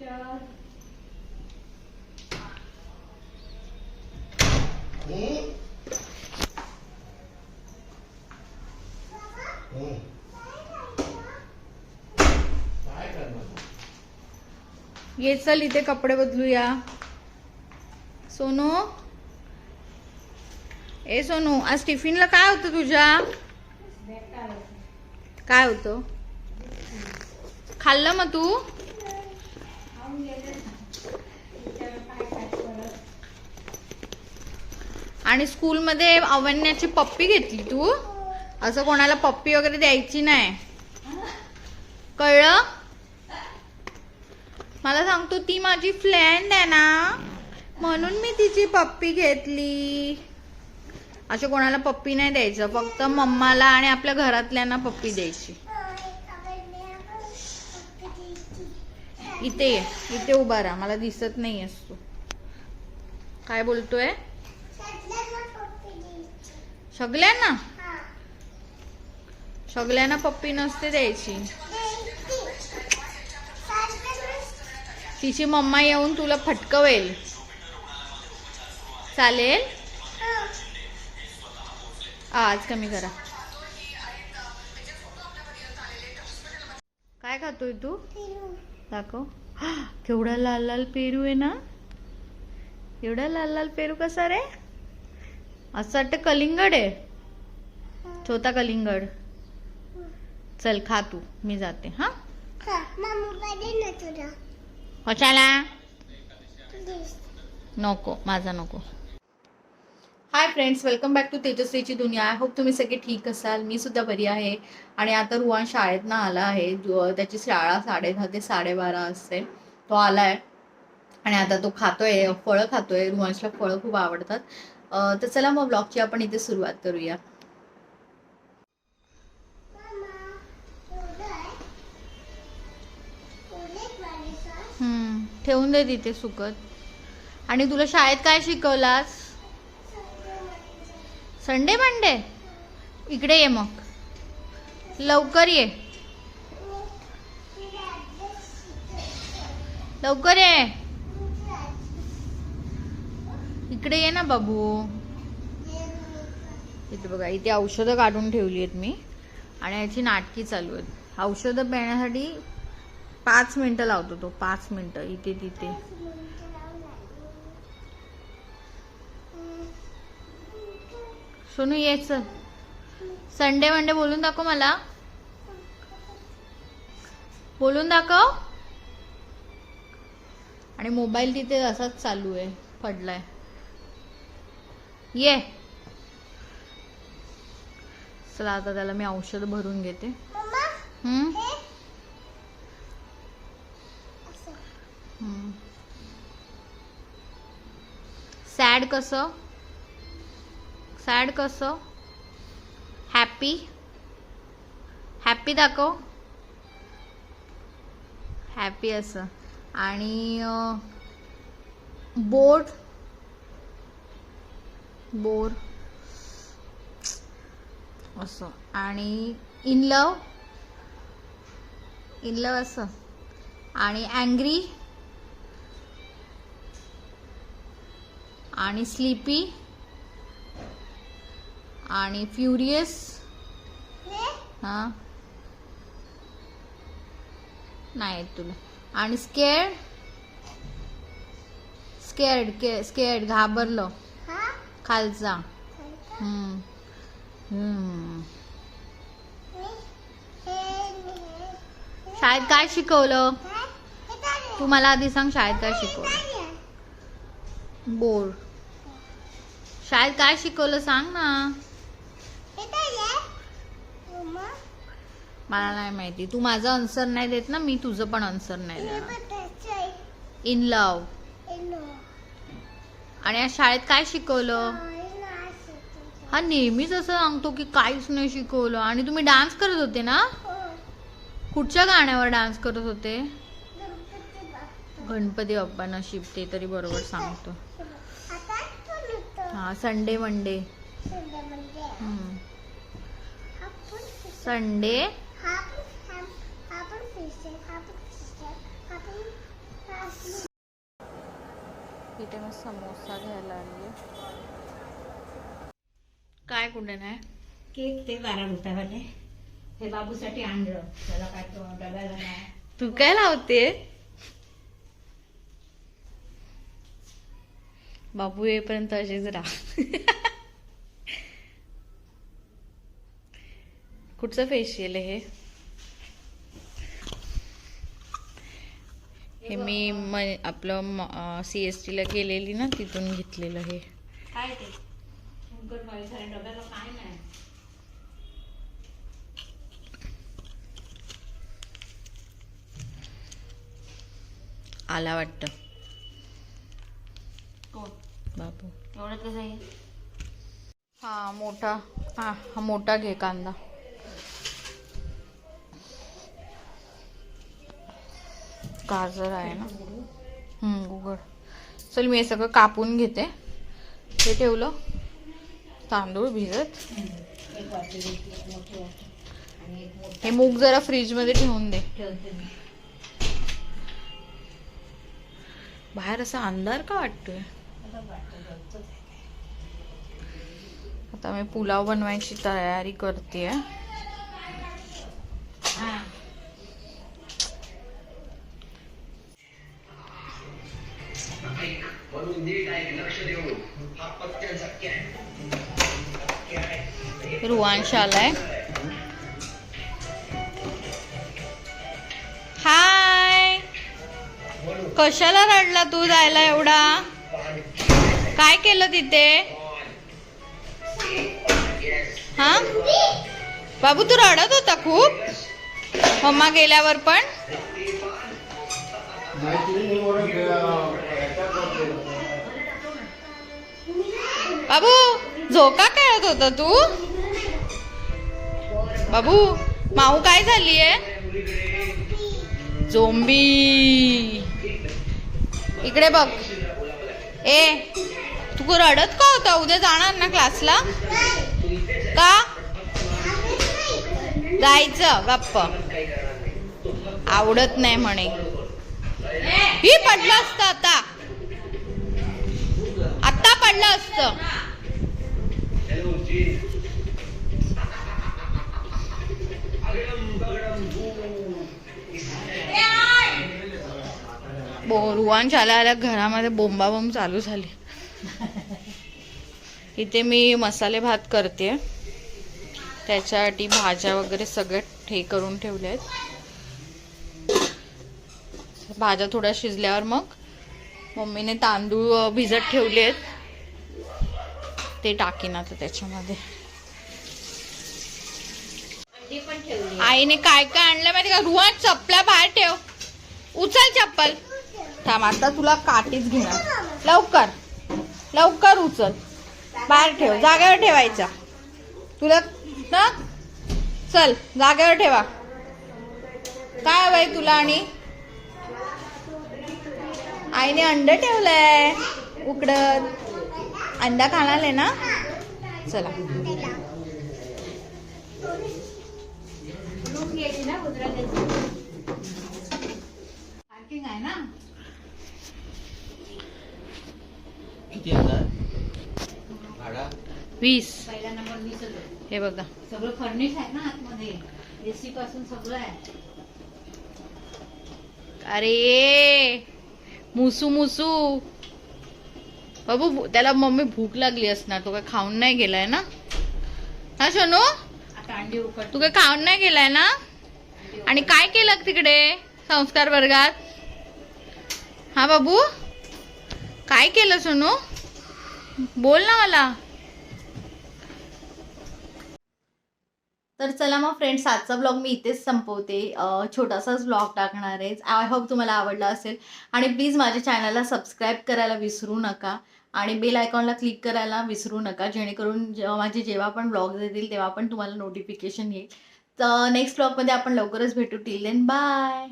ये चल इथे कपडे बदलूया. सोनू? ए सोनू आज टिफिनला काय होतं तुझ्या? काय होतं? खाल्लं मग तू? आणि स्कूलमध्ये अवन्याची पप्पी घेतली तू? असं कोणाला पप्पी वगैरे द्यायची नाही. कळलं? मला सांगतो ती माझी फ्रेंड आहे ना? म्हणून मी तिची पप्पी घेतली. असे कोणाला पप्पी नाही द्यायचं फक्त मम्माला आणि आपल्या घरातल्यांना पप्पी द्यायची. इथे ये. इथे उभा राहा. मला दिसत नाही तू. काय बोलतोय? सगळ्यांना? सगळ्यांना पप्पी नसते द्यायची. तिची मम्मा येऊन तुला फटकवेल. चालेल? आज कमी करा. काय खातोय तू? दाखव. केवढा लाल लाल पेरू आहे ना? एवढा लाल लाल पेरू कसा रे? असं वाटतं कलिंगड आहे. छोटा कलिंगड. चल खा तू. मी जाते हा? कशाला नको माझा नको. Hi friends welcome back to तेजस्वीची दुनिया आय होप तुम्ही सगळे ठीक असाल. मी सुद्धा बरी आहे. आणि आता रुवान शाळेतनं आला आहे. त्याची शाळा साडे दहा ते साडेबारा असते. तो आला आहे आणि आता तो खातोय फळं खातोय. रुवांशला फळं खूप आवडतात. तर चला मग ब्लॉगची आपण इथे सुरुवात करूया. हम्म, ठेवून दे तिथे सुकत. आणि तुला शाळेत काय शिकवलास? Sunday Monday? इकडे ये मग. लवकर ये. लवकर ये. इकडे ये ना बाबू. इथे बघा इथे औषधं काढून ठेवली आहेत मी. आणि याची नाटकी चालू आहेत. औषधं पिण्यासाठी पाच मिनटं लावतो तो पाच मिनटं. इथे तिथे. सोनू येच. संडे मंडे बोलून दाखव मला. बोलून दाखव. आणि मोबाईल तिथे असाच चालू आहे पडलाय. ये. चला आता त्याला मी औषध भरून घेते. हम्म? हम्म. सॅड कसं? सॅड कसं? हॅपी हॅपी दाखव. हॅपी असं. आणि बोर्ड बोर असं. आणि इन लव इन लव असं. आणि अँग्री आणि स्लीपी आणि फ्युरियस? हा. नाही तुला. आणि स्केअर्ड? Scared scared घाबरलं. खालचा. हम्म. हम्म. शाळेत काय शिकवलं? तू मला आधी सांग शाळेत काय शिकवलं. बोर शाळेत काय शिकवलं सांग ना. मला नाही माहिती. तू माझं आन्सर नाही देत ना मी तुझं पण आन्सर नाही देणार. इन लव आणि आज शाळेत काय शिकवलं? हा नेहमीच असं सांगतो की काहीच नाही शिकवलं. आणि तुम्ही डान्स करत होते ना? कुठच्या गाण्यावर डान्स करत होते? गणपती बाप्पा. नशीब ते तरी बरोबर सांगतो. हा संडे मंडे संडे इथे मग समोसा घ्यायला आली काय कुठे नाही? केक ते बारा रुपयावाले. हे बाबूसाठी आणलं. त्याला काय तो डब्याला नाही. तू काय लावते? बाबू येईपर्यंत असेच राहा. कुठचं फेशियल आहे हे? हे मी म आपलं सी एस टीला गेलेली ना तिथून घेतलेलं हे. काय ते? शंकरपाळी झाले डब्याला काय नाही? आला वाटतं. बाबू एवढं कसं आहे? हा मोठा. हा हा मोठा घे कांदा. गाजर आहे ना. हम्म उघड. चल मी हे सगळं कापून घेते. हे ठेवलं. तांदूळ भिजत. हे मूग जरा फ्रीजमध्ये ठेवून दे. बाहेर असा अंधार का वाटतोय. आता मी पुलाव बनवायची तयारी करते रुवांश आलाय हाय। कशाला रडला तू जायला एवढा? काय केलं तिथे? हा? बाबू तू रडत होता खूप? मम्मा गेल्यावर पण? बाबू झोका खेळत होता तू? बाबू माऊ काय झालीये झोंबी. इकडे बघ. ए तू रडत का होता? उद्या जाणार ना क्लासला? का? जायचं गप्प. आवडत नाही म्हणे. ही पडलं असतं आता. आत्ता पडलं असतं. बो रुवान आल्या आल्या घरामध्ये बोंबाबोंब चालू झाली. इथे मी मसाले भात करते. त्याच्यासाठी भाज्या वगैरे सगळं हे करून ठेवले आहेत. भाज्या थोड्या शिजल्यावर मग मम्मीने तांदूळ भिजत ठेवले आहेत. ते टाकीन आता त्याच्यामध्ये. आईने काय काय आणलं माहिती का? रुवान चपला बाहेर ठेव. उचल चप्पल. थांब आता तुला काठीच घेणार. लवकर. लवकर उचल. बाहेर ठेव. जागेवर ठेवायचा तुला ना चल जागेवर ठेवा. काय हो हवंय तुला आणि? आईने अंड ठेवलंय. उकडत. अंडा खाणार आहे ना? चला लूक यायची ना गुजराती पार्किंग आहे ना किती भाडा? वीस. पहिला नंबर आहे हे बघा. सगळं फर्निश आहे ना आतमध्ये. एसी पासून सगळं आहे. अरे! मुसू मुसू! बाबू भू- त्याला मम्मी भूक लागली असणार. तो काय खाऊन नाही गेलाय ना? हा सोनू आता अंडी उकड तू काय खाऊन नाही गेलाय ना? आणि काय केलं तिकडे? संस्कार वर्गात? हा बाबू? काय केलं सोनू बोल ना मला. तर चला मग फ्रेंड्स आजचा ब्लॉग मी इथेच संपवते. छोटासाच ब्लॉग टाकणार आहे. आय होप तुम्हाला आवडला असेल. आणि प्लीज माझ्या चॅनलला सबस्क्राईब करायला विसरू नका. आणि बेल आयकॉनला क्लिक करायला विसरू नका. जेणेकरून माझे जेव्हा पण ब्लॉग्स येतील तेव्हा पण तुम्हाला नोटिफिकेशन येईल. तर नेक्स्ट ब्लॉगमध्ये आपण लवकरच भेटू. Till then bye